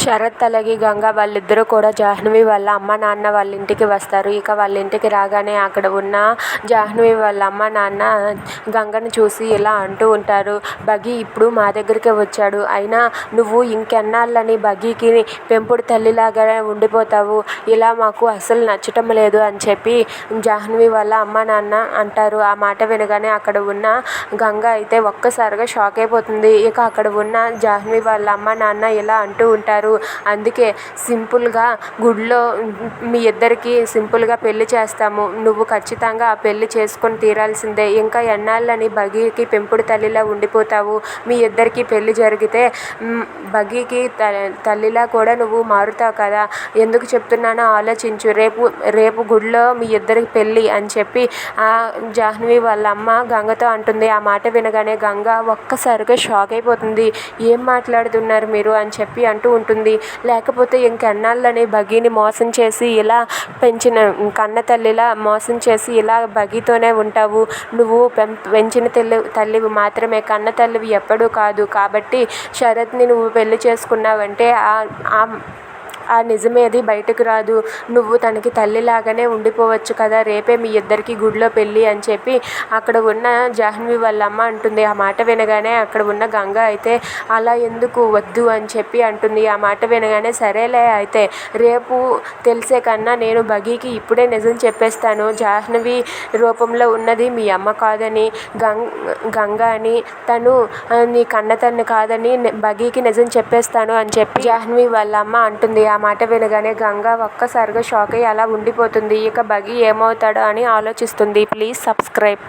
శరత్ అలాగే గంగ వాళ్ళిద్దరూ కూడా జాహ్నవి వాళ్ళ అమ్మ నాన్న వాళ్ళ ఇంటికి వస్తారు. ఇక వాళ్ళ ఇంటికి రాగానే అక్కడ ఉన్న జాహ్నవి వాళ్ళ అమ్మ నాన్న గంగని చూసి ఇలా అంటూ ఉంటారు. బగి ఇప్పుడు మా దగ్గరికే వచ్చాడు. అయినా నువ్వు ఇంకెన్నాళ్ళని బగీకి పెంపుడు తల్లిలాగా ఉండిపోతావు. ఇలా మాకు అసలు నచ్చటం లేదు అని చెప్పి జాహ్నవి వాళ్ళ అమ్మ నాన్న అంటారు. ఆ మాట వినగానే అక్కడ ఉన్న గంగ అయితే ఒక్కసారిగా షాక్ అయిపోతుంది. ఇక అక్కడ ఉన్న జాహ్నవి వాళ్ళ అమ్మ నాన్న ఇలా అంటూ ఉంటారు. అందుకే సింపుల్గా గుడిలో మీ ఇద్దరికి సింపుల్గా పెళ్ళి చేస్తాము. నువ్వు ఖచ్చితంగా ఆ పెళ్ళి చేసుకొని తీరాల్సిందే. ఇంకా ఎన్నాళ్ళని బగీకి పెంపుడు తల్లిలా ఉండిపోతావు? మీ ఇద్దరికి పెళ్ళి జరిగితే బగీకి త తల్లిలా కూడా నువ్వు మారుతావు కదా? ఎందుకు చెప్తున్నానో ఆలోచించు. రేపు రేపు గుడిలో మీ ఇద్దరికి పెళ్ళి అని చెప్పి ఆ జాహ్నవి వాళ్ళ అమ్మ గంగతో అంటుంది. ఆ మాట వినగానే గంగ ఒక్కసారిగా షాక్ అయిపోతుంది. ఏం మాట్లాడుతున్నారు మీరు? అని చెప్పి అంటూ ఉంటుంది ఉంటుంది. లేకపోతే ఇంకెన్నాళ్ళని బగీని మోసం చేసి ఇలా పెంచిన కన్న తల్లిలా మోసం చేసి ఇలా బగీతోనే ఉంటావు. నువ్వు పెం పెంచిన తల్లి తల్లివి మాత్రమే. కన్న తల్లివి ఎప్పుడూ కాదు. కాబట్టి శరత్ని నువ్వు పెళ్ళి చేసుకున్నావంటే ఆ ఆ నిజమేది బయటకు రాదు. నువ్వు తనకి తల్లిలాగానే ఉండిపోవచ్చు కదా రేపే మీ ఇద్దరికి గుడిలో పెళ్ళి అని చెప్పి అక్కడ ఉన్న జాహ్నవి వాళ్ళ అమ్మ అంటుంది. ఆ మాట వినగానే అక్కడ ఉన్న గంగ అయితే అలా ఎందుకు వద్దు అని చెప్పి అంటుంది. ఆ మాట వినగానే సరేలే అయితే రేపు తెలిసే కన్నా నేను బగీకి ఇప్పుడే నిజం చెప్పేస్తాను. జాహ్నవి రూపంలో ఉన్నది మీ అమ్మ కాదని గంగ గంగ అని తను నీ కన్న తన్ను కాదని బగీకి నిజం చెప్పేస్తాను అని చెప్పి జాహ్నవి వాళ్ళ అమ్మ అంటుంది. ఆ మాట వినగానే గంగ ఒక్కసారిగా షాక్ అయ్యి అలా ఉండిపోతుంది. ఇక బగీ ఏమవుతాడో అని ఆలోచిస్తుంది. Please subscribe.